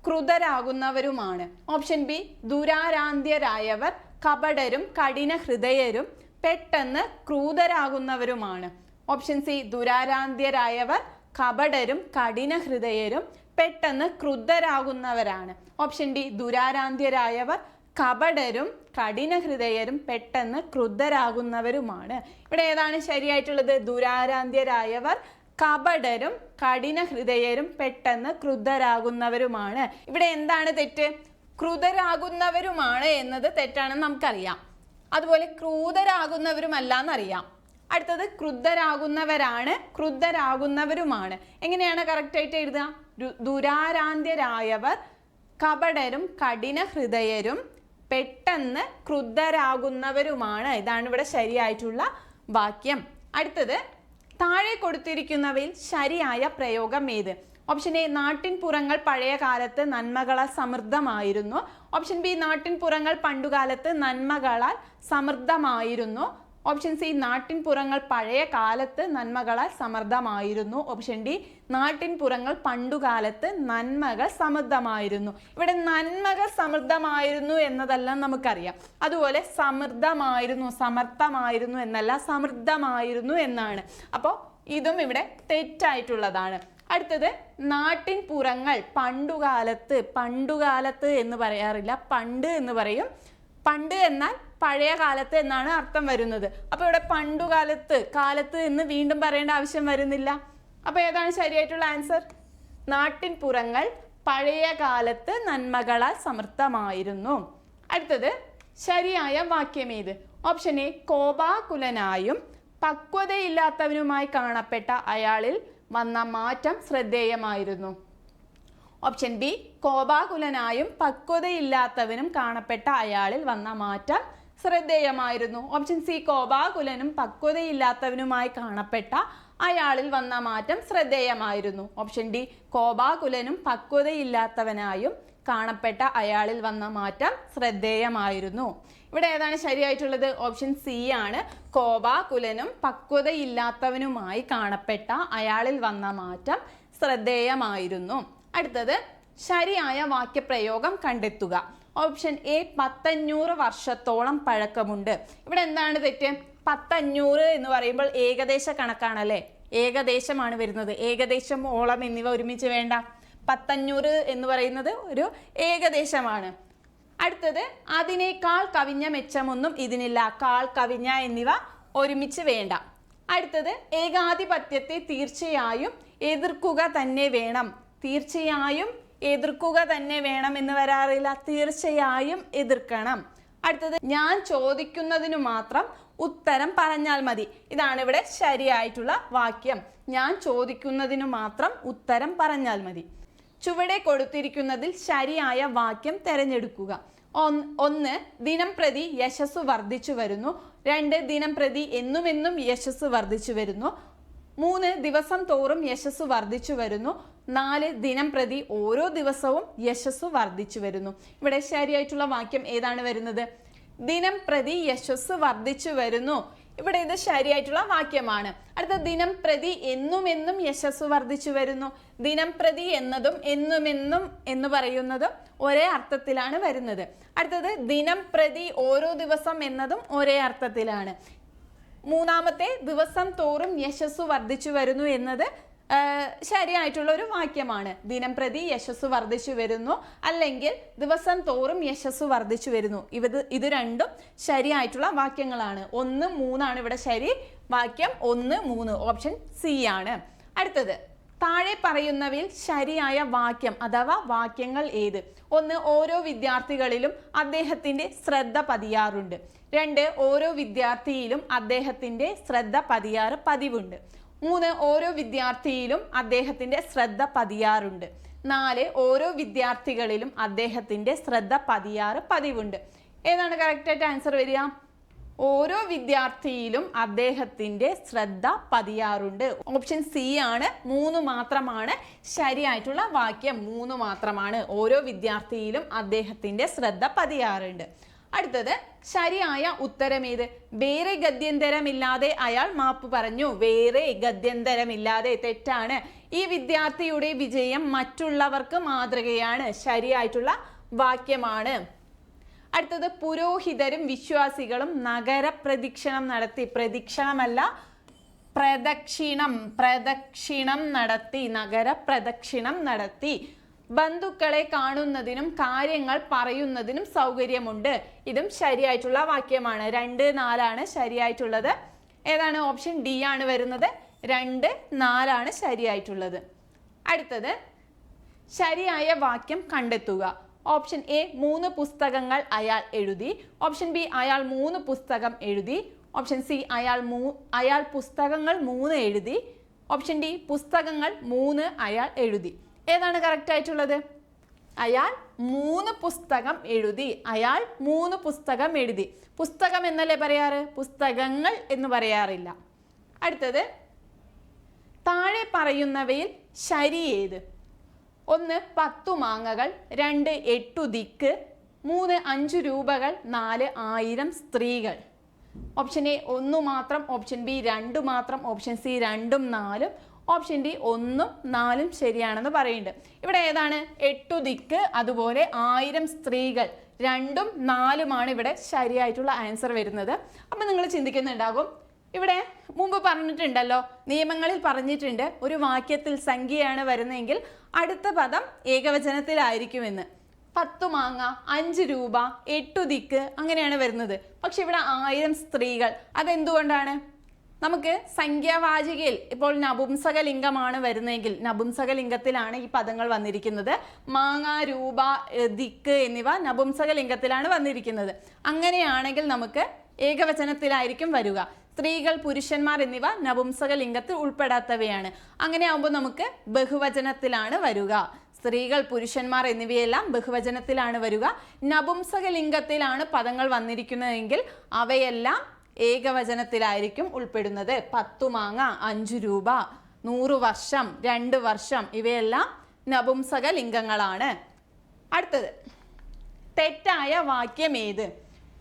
ക്രുതരാകുന്നവരുമാണ്. ഓപ്ഷൻ ബി ദുരാരാന്ധ്യരായവർ കപടരും കഠിനഹൃദയരും പെട്ടെന്ന് ക്രൂതരാകുന്നവരുമാണ്. ഓപ്ഷൻ സി ദുരാരാന്ധ്യരായവർ കപടരും കഠിനഹൃദയരും പെട്ടെന്ന് ക്രുദ്ധരാകുന്നവരാണ്. ഓപ്ഷൻ ഡി ദുരാരാന്ധ്യരായവർ കപടരും കഠിനഹൃദയരും പെട്ടെന്ന് ക്രുദ്ധരാകുന്നവരുമാണ്. ഇവിടെ ഏതാണ് ശരിയായിട്ടുള്ളത്? ദുരാരാന്ത്യരായവർ കപടരും കഠിനഹൃദയരും പെട്ടെന്ന് ക്രുദ്ധരാകുന്നവരുമാണ്. ഇവിടെ എന്താണ് തെറ്റ്? ക്രുതരാകുന്നവരുമാണ് എന്നത് തെറ്റാണെന്ന് നമുക്കറിയാം. അതുപോലെ ക്രൂതരാകുന്നവരുമല്ല എന്നറിയാം അടുത്തത് ക്രുദ്ധരാകുന്നവരാണ് ക്രുദ്ധരാകുന്നവരുമാണ്. എങ്ങനെയാണ് കറക്റ്റായിട്ട് എഴുതുക? ദുരാരാന്ത്യരായവർ കപടരും കഠിന ഹൃദയരും പെട്ടെന്ന് ക്രുദ്ധരാകുന്നവരുമാണ്. ഇതാണ് ഇവിടെ ശരിയായിട്ടുള്ള വാക്യം. അടുത്തത് താഴെ കൊടുത്തിരിക്കുന്നവയിൽ ശരിയായ പ്രയോഗം ഏത്? ഓപ്ഷൻ എ നാട്ടിൻപുറങ്ങൾ പഴയ കാലത്ത് നന്മകളാൽ സമൃദ്ധമായിരുന്നു. ഓപ്ഷൻ ബി നാട്ടിൻപുറങ്ങൾ പണ്ടുകാലത്ത് നന്മകളാൽ സമൃദ്ധമായിരുന്നു. ഓപ്ഷൻ സി നാട്ടിൻപുറങ്ങൾ പഴയ കാലത്ത് നന്മകളാൽ സമൃദ്ധമായിരുന്നു. ഓപ്ഷൻ ഡി നാട്ടിൻപുറങ്ങൾ പണ്ടുകാലത്ത് നന്മകൾ സമൃദ്ധമായിരുന്നു. ഇവിടെ നന്മകൾ സമൃദ്ധമായിരുന്നു എന്നതെല്ലാം നമുക്കറിയാം. അതുപോലെ സമൃദ്ധമായിരുന്നു സമർത്ഥമായിരുന്നു എന്നല്ല സമൃദ്ധമായിരുന്നു എന്നാണ്. അപ്പോൾ ഇതും ഇവിടെ തെറ്റായിട്ടുള്ളതാണ്. അടുത്തത് നാട്ടിൻ പുറങ്ങൾ പണ്ടുകാലത്ത് പണ്ടുകാലത്ത് എന്ന് പറയാറില്ല പണ്ട് എന്ന് പറയും. പണ്ട് എന്നാൽ പഴയ കാലത്ത് എന്നാണ് അർത്ഥം വരുന്നത്. അപ്പോൾ ഇവിടെ പണ്ടുകാലത്ത് കാലത്ത് എന്ന് വീണ്ടും പറയേണ്ട ആവശ്യം വരുന്നില്ല. അപ്പോൾ ഏതാണ് ശരിയായിട്ടുള്ള ആൻസർ നാട്ടിൻ പുറങ്ങൾ പഴയ കാലത്ത് നന്മകളാൽ സമൃദ്ധമായിരുന്നു. അടുത്തത് ശരിയായ വാക്യം ഏത്? ഓപ്ഷൻ എ കോപാകുലനായും പക്വതയില്ലാത്തവനുമായി കാണപ്പെട്ട അയാളിൽ വന്ന മാറ്റം ശ്രദ്ധേയമായിരുന്നു. ഓപ്ഷൻ ബി കോപാകുലനായും പക്വതയില്ലാത്തവനും കാണപ്പെട്ട അയാളിൽ വന്ന മാറ്റം ശ്രദ്ധേയമായിരുന്നു. ഓപ്ഷൻ സി കോപാകുലനും പക്വതയില്ലാത്തവനുമായി കാണപ്പെട്ട അയാളിൽ വന്ന മാറ്റം ശ്രദ്ധേയമായിരുന്നു. ഓപ്ഷൻ ഡി കോപാകുലനും പക്വതയില്ലാത്തവനായും കാണപ്പെട്ട അയാളിൽ വന്ന മാറ്റം ശ്രദ്ധേയമായിരുന്നു. ഇവിടെ ഏതാണ് ശരിയായിട്ടുള്ളത്? ഓപ്ഷൻ സി ആണ്. കോപാകുലനും പക്വതയില്ലാത്തവനുമായി കാണപ്പെട്ട അയാളിൽ വന്ന മാറ്റം ശ്രദ്ധേയമായിരുന്നു. അടുത്തത് ശരിയായ വാക്യപ്രയോഗം കണ്ടെത്തുക. ഓപ്ഷൻ എ പത്തഞ്ഞൂറ് വർഷത്തോളം പഴക്കമുണ്ട്. ഇവിടെ എന്താണ് തെറ്റ്? പത്തഞ്ഞൂറ് എന്ന് പറയുമ്പോൾ ഏകദേശ കണക്കാണല്ലേ? ഏകദേശമാണ് വരുന്നത്. ഏകദേശം ഓളം എന്നിവ ഒരുമിച്ച് വേണ്ട. പത്തഞ്ഞൂറ് എന്ന് പറയുന്നത് ഒരു ഏകദേശമാണ്. അടുത്തത് അതിനേക്കാൾ കവിഞ്ഞ മെച്ചമൊന്നും ഇതിനില്ല. കാൾ കവിഞ്ഞ എന്നിവ ഒരുമിച്ച് വേണ്ട. അടുത്തത് ഏകാധിപത്യത്തെ തീർച്ചയായും എതിർക്കുക തന്നെ വേണം. തീർച്ചയായും എതിർക്കുക തന്നെ വേണം എന്ന് വരാറില്ല. തീർച്ചയായും എതിർക്കണം. അടുത്തത് ഞാൻ ചോദിക്കുന്നതിനു മാത്രം ഉത്തരം പറഞ്ഞാൽ മതി. ഇതാണ് ഇവിടെ ശരിയായിട്ടുള്ള വാക്യം. ഞാൻ ചോദിക്കുന്നതിനു മാത്രം ഉത്തരം പറഞ്ഞാൽ മതി. ചുവടെ കൊടുത്തിരിക്കുന്നതിൽ ശരിയായ വാക്യം തിരഞ്ഞെടുക്കുക. ഒന്ന് ദിനം പ്രതി യശസ് വർദ്ധിച്ചു വരുന്നു. രണ്ട് ദിനം പ്രതി എന്നുമെന്നും യശസ് വർദ്ധിച്ചു വരുന്നു. മൂന്ന് ദിവസം തോറും യശസ് വർദ്ധിച്ചു വരുന്നു. നാല് ദിനം പ്രതി ഓരോ ദിവസവും യശസ് വർദ്ധിച്ചു വരുന്നു. ഇവിടെ ശരിയായിട്ടുള്ള വാക്യം ഏതാണ് വരുന്നത്? ദിനം പ്രതി യശസ് വർദ്ധിച്ചു വരുന്നു. ഇവിടെ ഇത് ശരിയായിട്ടുള്ള വാക്യമാണ്. അടുത്ത ദിനം പ്രതി എന്നും എന്നും യശസ് വർദ്ധിച്ചു വരുന്നു. ദിനം പ്രതി എന്നതും എന്നുമെന്നും എന്ന് പറയുന്നതും ഒരേ അർത്ഥത്തിലാണ് വരുന്നത്. അടുത്തത് ദിനം പ്രതി ഓരോ ദിവസം എന്നതും ഒരേ അർത്ഥത്തിലാണ്. മൂന്നാമത്തെ ദിവസം തോറും യശസ് വർദ്ധിച്ചു വരുന്നു എന്നത് ശരിയായിട്ടുള്ള ഒരു വാക്യമാണ്. ദിനം പ്രതി യശസ് വർദ്ധിച്ചു വരുന്നു. അല്ലെങ്കിൽ ദിവസം തോറും യശസ് വർദ്ധിച്ചു വരുന്നു. ഇത് ഇത് രണ്ടും ശരിയായിട്ടുള്ള വാക്യങ്ങളാണ്. ഒന്ന് മൂന്നാണ് ഇവിടെ ശരി. വാക്യം ഒന്ന് മൂന്ന് ഓപ്ഷൻ സി ആണ്. അടുത്തത് താഴെ പറയുന്നവയിൽ ശരിയായ വാക്യം അഥവാ വാക്യങ്ങൾ ഏത്? ഒന്ന് ഓരോ വിദ്യാർത്ഥികളിലും അദ്ദേഹത്തിന്റെ ശ്രദ്ധ പതിയാറുണ്ട്. രണ്ട് ഓരോ വിദ്യാർത്ഥിയിലും അദ്ദേഹത്തിന്റെ ശ്രദ്ധ പതിയാറ് പതിവുണ്ട്. മൂന്ന് ഓരോ വിദ്യാർത്ഥിയിലും അദ്ദേഹത്തിന്റെ ശ്രദ്ധ പതിയാറുണ്ട്. നാല് ഓരോ വിദ്യാർത്ഥികളിലും അദ്ദേഹത്തിന്റെ ശ്രദ്ധ പതിയാറ് പതിവുണ്ട്. ഏതാണ് കറക്റ്റായിട്ട് ആൻസർ വരിക? ഓരോ വിദ്യാർത്ഥിയിലും അദ്ദേഹത്തിന്റെ ശ്രദ്ധ പതിയാറുണ്ട്. ഓപ്ഷൻ സി ആണ്. മൂന്ന് മാത്രമാണ്. ശരിയായിട്ടുള്ള വാക്യം മൂന്ന് മാത്രമാണ്. ഓരോ വിദ്യാർത്ഥിയിലും അദ്ദേഹത്തിന്റെ ശ്രദ്ധ പതിയാറുണ്ട്. അടുത്തത് ശരിയായ ഉത്തരമേത്? വേറെ ഗദ്യന്തരമില്ലാതെ അയാൾ മാപ്പ് പറഞ്ഞു. വേറെ ഗദ്യന്തരമില്ലാതെ തെറ്റാണ്. ഈ വിദ്യാർത്ഥിയുടെ വിജയം മറ്റുള്ളവർക്ക് മാതൃകയാണ് ശരിയായിട്ടുള്ള വാക്യമാണ്. അടുത്തത് പുരോഹിതരും വിശ്വാസികളും നഗര പ്രദക്ഷിണം നടത്തി. പ്രദക്ഷിണമല്ല പ്രദക്ഷിണം പ്രദക്ഷിണം നടത്തി നഗര പ്രദക്ഷിണം നടത്തി. ബന്ധുക്കളെ കാണുന്നതിനും കാര്യങ്ങൾ പറയുന്നതിനും സൗകര്യമുണ്ട്. ഇതും ശരിയായിട്ടുള്ള വാക്യമാണ്. രണ്ട് നാലാണ് ശരിയായിട്ടുള്ളത്. ഏതാണ്? ഓപ്ഷൻ ഡി ആണ് വരുന്നത്. രണ്ട് നാലാണ് ശരിയായിട്ടുള്ളത്. അടുത്തത് ശരിയായ വാക്യം കണ്ടെത്തുക. ഓപ്ഷൻ എ മൂന്ന് പുസ്തകങ്ങൾ അയാൾ എഴുതി. ഓപ്ഷൻ ബി അയാൾ മൂന്ന് പുസ്തകം എഴുതി. ഓപ്ഷൻ സി അയാൾ മൂ അയാൾ പുസ്തകങ്ങൾ മൂന്ന് എഴുതി. ഓപ്ഷൻ ഡി പുസ്തകങ്ങൾ മൂന്ന് അയാൾ എഴുതി. ഏതാണ് കറക്റ്റ് ആയിട്ടുള്ളത്? അയാൾ മൂന്ന് പുസ്തകം എഴുതി. അയാൾ മൂന്ന് പുസ്തകം എഴുതി. പുസ്തകം എന്നല്ലേ പറയാറ്? പുസ്തകങ്ങൾ എന്ന് പറയാറില്ല. അടുത്തത് താഴെ പറയുന്നവയിൽ ശരി ഏത്? ഒന്ന് പത്തു മാങ്ങകൾ രണ്ട് എട്ടു ദിക്ക് മൂന്ന് അഞ്ചു രൂപകൾ നാല് ആയിരം സ്ത്രീകൾ. ഓപ്ഷൻ എ ഒന്നു മാത്രം ഓപ്ഷൻ ബി രണ്ടു മാത്രം ഓപ്ഷൻ സി രണ്ടും നാലും ഓപ്ഷൻ ഡി ഒന്നും നാലും ശരിയാണെന്ന് പറയുന്നുണ്ട്. ഇവിടെ ഏതാണ്? എട്ടു ദിക്ക് അതുപോലെ ആയിരം സ്ത്രീകൾ രണ്ടും നാലുമാണ് ഇവിടെ ശരിയായിട്ടുള്ള ആൻസർ വരുന്നത്. അപ്പം നിങ്ങൾ ചിന്തിക്കുന്നുണ്ടാകും ഇവിടെ മുമ്പ് പറഞ്ഞിട്ടുണ്ടല്ലോ നിയമങ്ങളിൽ പറഞ്ഞിട്ടുണ്ട് ഒരു വാക്യത്തിൽ സംഖ്യയാണ് വരുന്നതെങ്കിൽ അടുത്ത പദം ഏകവചനത്തിലായിരിക്കുമെന്ന്. പത്തു മാങ്ങ അഞ്ച് രൂപ എട്ടു ദിക്ക് അങ്ങനെയാണ് വരുന്നത്. പക്ഷെ ഇവിടെ ആയിരം സ്ത്രീകൾ അതെന്തുകൊണ്ടാണ്? നമുക്ക് സംഖ്യാവാചികയിൽ ഇപ്പോൾ നപുംസക ലിംഗമാണ് വരുന്നതെങ്കിൽ നപുംസക ലിംഗത്തിലാണ് ഈ പദങ്ങൾ വന്നിരിക്കുന്നത്. മാങ്ങ രൂപ ദിക്ക് എന്നിവ നപുംസക ലിംഗത്തിലാണ് വന്നിരിക്കുന്നത്. അങ്ങനെയാണെങ്കിൽ നമുക്ക് ഏകവചനത്തിലായിരിക്കും വരിക. സ്ത്രീകൾ പുരുഷന്മാർ എന്നിവ നപുംസക ലിംഗത്തിൽ ഉൾപ്പെടാത്തവയാണ്. അങ്ങനെ ആകുമ്പോൾ നമുക്ക് ബഹുവചനത്തിലാണ് വരിക. സ്ത്രീകൾ പുരുഷന്മാർ എന്നിവയെല്ലാം ബഹുവചനത്തിലാണ് വരിക. നപുംസക ലിംഗത്തിലാണ് പദങ്ങൾ വന്നിരിക്കുന്നതെങ്കിൽ അവയെല്ലാം ഏകവചനത്തിലായിരിക്കും ഉൾപ്പെടുന്നത്. പത്തു മാങ്ങ അഞ്ചു രൂപ നൂറ് വർഷം രണ്ട് വർഷം ഇവയെല്ലാം നപുംസക ലിംഗങ്ങളാണ് അടുത്തത് തെറ്റായ വാക്യം ഏത്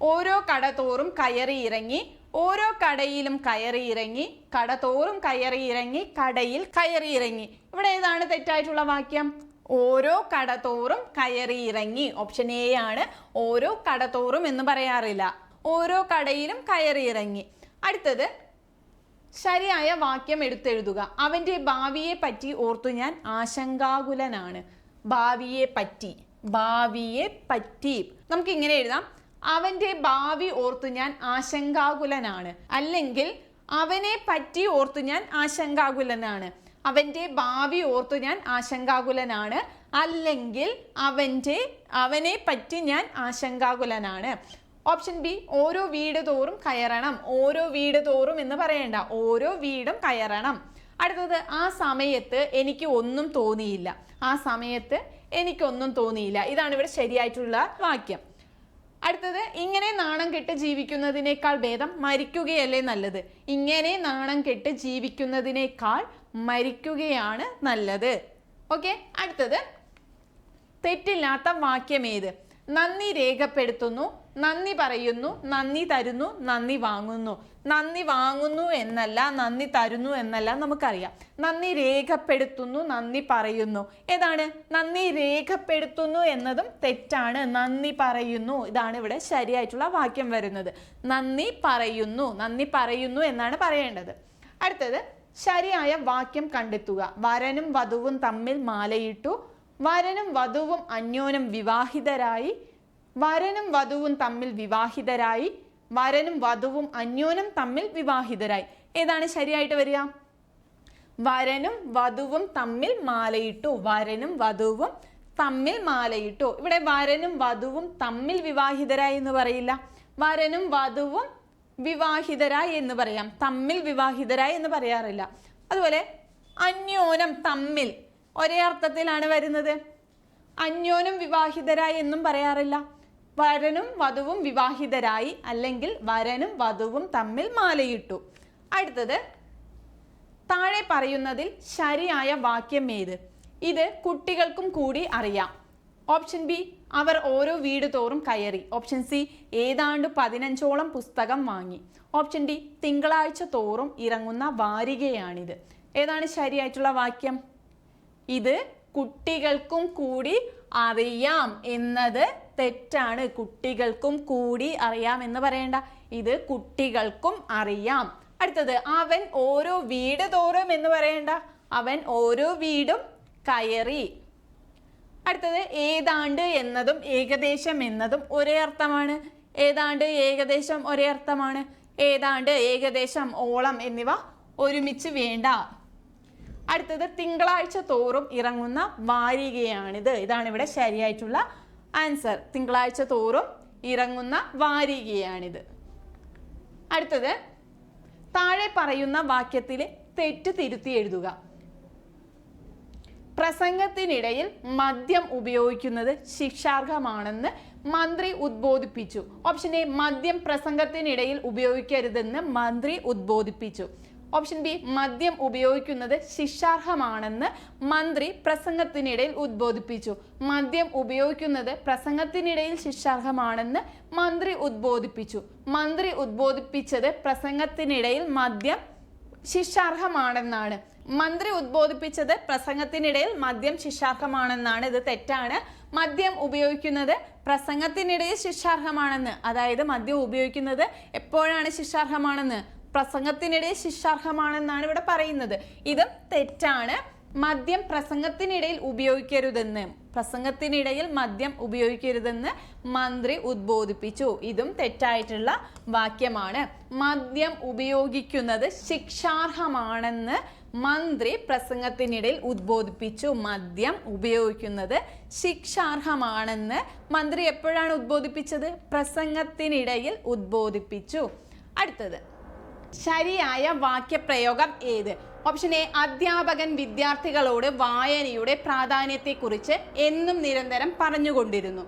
ഓരോ കട തോറും കയറി ഇറങ്ങി ഓരോ കടയിലും കയറി ഇറങ്ങി കട തോറും കയറി ഇറങ്ങി കടയിൽ കയറി ഇറങ്ങി. ഇവിടെ ഏതാണ് തെറ്റായിട്ടുള്ള വാക്യം? ഓരോ കട തോറും കയറി ഇറങ്ങി. ഓപ്ഷൻ എ ആണ്. ഓരോ കട തോറും എന്ന് പറയാറില്ല. ഓരോ കടയിലും കയറിയിറങ്ങി. അടുത്തത് ശരിയായ വാക്യം എടുത്തെഴുതുക. അവന്റെ ഭാവിയെ പറ്റി ഓർത്തു ഞാൻ ആശങ്കാകുലനാണ്. ഭാവിയെ പറ്റി ഭാവിയെ പറ്റി നമുക്ക് ഇങ്ങനെ എഴുതാം. അവന്റെ ഭാവി ഓർത്തു ഞാൻ ആശങ്കാകുലനാണ്. അല്ലെങ്കിൽ അവനെ പറ്റി ഓർത്തു ഞാൻ ആശങ്കാകുലനാണ്. അവന്റെ ഭാവി ഓർത്തു ഞാൻ ആശങ്കാകുലനാണ്. അല്ലെങ്കിൽ അവന്റെ അവനെ പറ്റി ഞാൻ ആശങ്കാകുലനാണ്. ഓപ്ഷൻ ബി ഓരോ വീട് തോറും കയറണം. ഓരോ വീട് തോറും എന്ന് പറയണ്ട. ഓരോ വീടും കയറണം. അടുത്തത് ആ സമയത്ത് എനിക്ക് ഒന്നും തോന്നിയില്ല. ആ സമയത്ത് എനിക്കൊന്നും തോന്നിയില്ല. ഇതാണ് ഇവിടെ ശരിയായിട്ടുള്ള വാക്യം. അടുത്തത് ഇങ്ങനെ നാണം കെട്ട് ജീവിക്കുന്നതിനേക്കാൾ ഭേദം മരിക്കുകയല്ലേ നല്ലത്? ഇങ്ങനെ നാണം കെട്ട് ജീവിക്കുന്നതിനേക്കാൾ മരിക്കുകയാണ് നല്ലത്. ഓക്കെ അടുത്തത് തെറ്റില്ലാത്ത വാക്യം ഏത്? നന്ദി രേഖപ്പെടുത്തുന്നു നന്ദി പറയുന്നു നന്ദി തരുന്നു നന്ദി വാങ്ങുന്നു. നന്ദി വാങ്ങുന്നു എന്നല്ല നന്ദി തരുന്നു എന്നല്ല നമുക്കറിയാം. നന്ദി രേഖപ്പെടുത്തുന്നു നന്ദി പറയുന്നു. ഏതാണ്? നന്ദി രേഖപ്പെടുത്തുന്നു എന്നതും തെറ്റാണ്. നന്ദി പറയുന്നു. ഇതാണ് ഇവിടെ ശരിയായിട്ടുള്ള വാക്യം വരുന്നത്. നന്ദി പറയുന്നു നന്ദി പറയുന്നു എന്നാണ് പറയേണ്ടത്. അടുത്തത് ശരിയായ വാക്യം കണ്ടെത്തുക. വരനും വധുവും തമ്മിൽ മാലയിട്ടു വരനും വധുവും അന്യോന്യം വിവാഹിതരായി വരനും വധുവും തമ്മിൽ വിവാഹിതരായി വരനും വധുവും അന്യോന്യം തമ്മിൽ വിവാഹിതരായി. ഏതാണ് ശരിയായിട്ട് വരിക? വരനും വധുവും തമ്മിൽ മാലയിട്ടു വരനും വധുവും തമ്മിൽ മാലയിട്ടു. ഇവിടെ വരനും വധുവും തമ്മിൽ വിവാഹിതരായി എന്ന് പറയില്ല. വരനും വധുവും വിവാഹിതരായി എന്ന് പറയാം. തമ്മിൽ വിവാഹിതരായി എന്ന് പറയാറില്ല. അതുപോലെ അന്യോനം തമ്മിൽ ഒരേ അർത്ഥത്തിലാണ് വരുന്നത്. അന്യോനം വിവാഹിതരായി എന്നും പറയാറില്ല. വരനും വധുവും വിവാഹിതരായി അല്ലെങ്കിൽ വരനും വധുവും തമ്മിൽ മാലയിട്ടു. അടുത്തത് താഴെ പറയുന്നതിൽ ശരിയായ വാക്യം ഏത്? ഇത് കുട്ടികൾക്കും കൂടി അറിയാം. ഓപ്ഷൻ ബി അവർ ഓരോ വീട് തോറും കയറി. ഓപ്ഷൻ സി ഏതാണ്ട് പതിനഞ്ചോളം പുസ്തകം വാങ്ങി. ഓപ്ഷൻ ഡി തിങ്കളാഴ്ച തോറും ഇറങ്ങുന്ന വാരികയാണിത്. ഏതാണ് ശരിയായിട്ടുള്ള വാക്യം? ഇത് കുട്ടികൾക്കും കൂടി അറിയാം എന്നത് തെറ്റാണ്. കുട്ടികൾക്കും കൂടി അറിയാം എന്ന് പറയണ്ട. ഇത് കുട്ടികൾക്കും അറിയാം. അടുത്തത് അവൻ ഓരോ വീട് തോറും എന്ന് പറയണ്ട. അവൻ ഓരോ വീടും കയറി. അടുത്തത് ഏതാണ്ട് എന്നതും ഏകദേശം എന്നതും ഒരേ അർത്ഥമാണ്. ഏതാണ്ട് ഏകദേശം ഒരേ അർത്ഥമാണ്. ഏതാണ്ട് ഏകദേശം ഓളം എന്നിവ ഒരുമിച്ച് വേണ്ട. അടുത്തത് തിങ്കളാഴ്ച തോറും ഇറങ്ങുന്ന വാരികയാണിത്. ഇതാണ് ഇവിടെ ശരിയായിട്ടുള്ള ആൻസർ തിങ്കളാഴ്ച തോറും ഇറങ്ങുന്ന വാരികയാണിത്. അടുത്തത് താഴെ പറയുന്ന വാക്യത്തിലെ തെറ്റ് തിരുത്തി എഴുതുക. പ്രസംഗത്തിനിടയിൽ മദ്യം ഉപയോഗിക്കുന്നത് ശിക്ഷാർഹമാണെന്ന് മന്ത്രി ഉദ്ബോധിപ്പിച്ചു. ഓപ്ഷൻ എ മദ്യം പ്രസംഗത്തിനിടയിൽ ഉപയോഗിക്കരുതെന്ന് മന്ത്രി ഉദ്ബോധിപ്പിച്ചു. ഓപ്ഷൻ ബി മദ്യം ഉപയോഗിക്കുന്നത് ശിക്ഷാർഹമാണെന്ന് മന്ത്രി പ്രസംഗത്തിനിടയിൽ ഉദ്ബോധിപ്പിച്ചു. മദ്യം ഉപയോഗിക്കുന്നത് പ്രസംഗത്തിനിടയിൽ ശിക്ഷാർഹമാണെന്ന് മന്ത്രി ഉദ്ബോധിപ്പിച്ചു. മന്ത്രി ഉദ്ബോധിപ്പിച്ചത് പ്രസംഗത്തിനിടയിൽ മദ്യം ശിക്ഷാർഹമാണെന്നാണ്. മന്ത്രി ഉദ്ബോധിപ്പിച്ചത് പ്രസംഗത്തിനിടയിൽ മദ്യം ശിക്ഷാർഹമാണെന്നാണ്. ഇത് തെറ്റാണ്. മദ്യം ഉപയോഗിക്കുന്നത് പ്രസംഗത്തിനിടയിൽ ശിക്ഷാർഹമാണെന്ന്. അതായത് മദ്യം ഉപയോഗിക്കുന്നത് എപ്പോഴാണ് ശിക്ഷാർഹമാണെന്ന്? പ്രസംഗത്തിനിടയിൽ ശിക്ഷാർഹമാണെന്നാണ് ഇവിടെ പറയുന്നത്. ഇതും തെറ്റാണ്. മദ്യം പ്രസംഗത്തിനിടയിൽ ഉപയോഗിക്കരുതെന്ന്. പ്രസംഗത്തിനിടയിൽ മദ്യം ഉപയോഗിക്കരുതെന്ന് മന്ത്രി ഉദ്ബോധിപ്പിച്ചു. ഇതും തെറ്റായിട്ടുള്ള വാക്യമാണ്. മദ്യം ഉപയോഗിക്കുന്നത് ശിക്ഷാർഹമാണെന്ന് മന്ത്രി പ്രസംഗത്തിനിടയിൽ ഉദ്ബോധിപ്പിച്ചു. മദ്യം ഉപയോഗിക്കുന്നത് ശിക്ഷാർഹമാണെന്ന് മന്ത്രി എപ്പോഴാണ് ഉദ്ബോധിപ്പിച്ചത്? പ്രസംഗത്തിനിടയിൽ ഉദ്ബോധിപ്പിച്ചു. അടുത്തത്. ശരിയായ വാക്യപ്രയോഗം ഏത്? ഓപ്ഷൻ എ അധ്യാപകൻ വിദ്യാർത്ഥികളോട് വായനയുടെ പ്രാധാന്യത്തെക്കുറിച്ച് എന്നും നിരന്തരം പറഞ്ഞുകൊണ്ടിരുന്നു.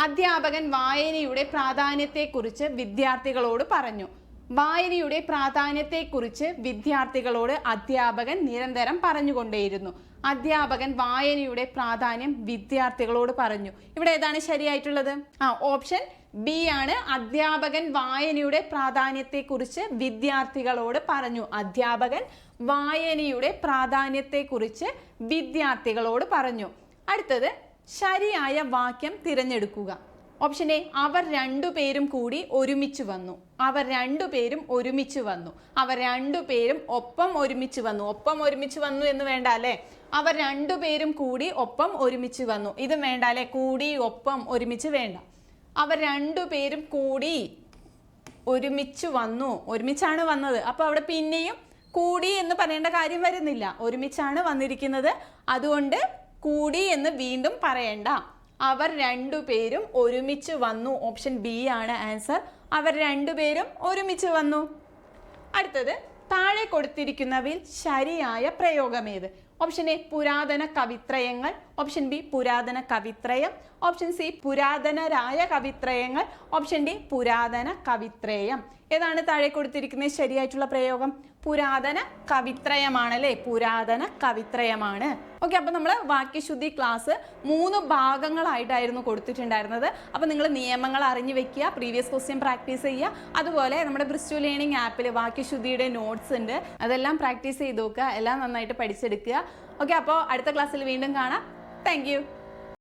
അധ്യാപകൻ വായനയുടെ പ്രാധാന്യത്തെക്കുറിച്ച് വിദ്യാർത്ഥികളോട് പറഞ്ഞു. വായനയുടെ പ്രാധാന്യത്തെക്കുറിച്ച് വിദ്യാർത്ഥികളോട് അധ്യാപകൻ നിരന്തരം പറഞ്ഞുകൊണ്ടേയിരുന്നു. അധ്യാപകൻ വായനയുടെ പ്രാധാന്യം വിദ്യാർത്ഥികളോട് പറഞ്ഞു. ഇവിടെ ഏതാണ് ശരിയായിട്ടുള്ളത്? ആ ഓപ്ഷൻ ബി ആണ് അധ്യാപകൻ വായനയുടെ പ്രാധാന്യത്തെക്കുറിച്ച് വിദ്യാർത്ഥികളോട് പറഞ്ഞു. അധ്യാപകൻ വായനയുടെ പ്രാധാന്യത്തെക്കുറിച്ച് വിദ്യാർത്ഥികളോട് പറഞ്ഞു. അടുത്തത് ശരിയായ വാക്യം തിരഞ്ഞെടുക്കുക. ഓപ്ഷൻ എ അവർ രണ്ടുപേരും കൂടി ഒരുമിച്ച് വന്നു. അവർ രണ്ടുപേരും ഒരുമിച്ച് വന്നു. അവർ രണ്ടുപേരും ഒപ്പം ഒരുമിച്ച് വന്നു. ഒപ്പം ഒരുമിച്ച് വന്നു എന്ന് വേണ്ട അല്ലേ? അവർ രണ്ടുപേരും കൂടി ഒപ്പം ഒരുമിച്ച് വന്നു. ഇതും വേണ്ട അല്ലേ? കൂടി ഒപ്പം ഒരുമിച്ച് വേണ്ട. അവർ രണ്ടുപേരും കൂടി ഒരുമിച്ച് വന്നു. ഒരുമിച്ചാണ് വന്നത്. അപ്പോൾ അവിടെ പിന്നെയും കൂടി എന്ന് പറയേണ്ട കാര്യം വരുന്നില്ല. ഒരുമിച്ചാണ് വന്നിരിക്കുന്നത്. അതുകൊണ്ട് കൂടി എന്ന് വീണ്ടും പറയണ്ട. അവർ രണ്ടുപേരും ഒരുമിച്ച് വന്നു. ഓപ്ഷൻ ബി ആണ് ആൻസർ. അവർ രണ്ടുപേരും ഒരുമിച്ച് വന്നു. അടുത്തത് താഴെ കൊടുത്തിരിക്കുന്നവയിൽ ശരിയായ പ്രയോഗമേത് ഓപ്ഷൻ എ പുരാതന കവിത്രയങ്ങൾ. ഓപ്ഷൻ ബി പുരാതന കവിത്രയം. ഓപ്ഷൻ സി പുരാതനരായ കവിത്രയങ്ങൾ. ഓപ്ഷൻ ഡി പുരാതന കവിത്രേയം. ഏതാണ് താഴെ കൊടുത്തിരിക്കുന്ന ശരിയായിട്ടുള്ള പ്രയോഗം. പുരാതന കവിത്രയമാണ് അല്ലേ? പുരാതന കവിത്രയമാണ്. ഓക്കെ അപ്പോൾ നമ്മൾ വാക്യശുദ്ധി ക്ലാസ് മൂന്ന് ഭാഗങ്ങളായിട്ടായിരുന്നു കൊടുത്തിട്ടുണ്ടായിരുന്നത്. അപ്പോൾ നിങ്ങൾ നിയമങ്ങൾ അറിഞ്ഞു വെക്കുക പ്രീവിയസ് ക്വസ്റ്റ്യൻ പ്രാക്ടീസ് ചെയ്യുക. അതുപോലെ നമ്മുടെ ബ്രിസ്റ്റു ലേണിംഗ് ആപ്പിൽ വാക്യശുദ്ധിയുടെ നോട്ട്സ് ഉണ്ട്. അതെല്ലാം പ്രാക്ടീസ് ചെയ്ത് നോക്കുക എല്ലാം നന്നായിട്ട് പഠിച്ചെടുക്കുക. ഓക്കെ അപ്പോൾ അടുത്ത ക്ലാസ്സിൽ വീണ്ടും കാണാം. താങ്ക്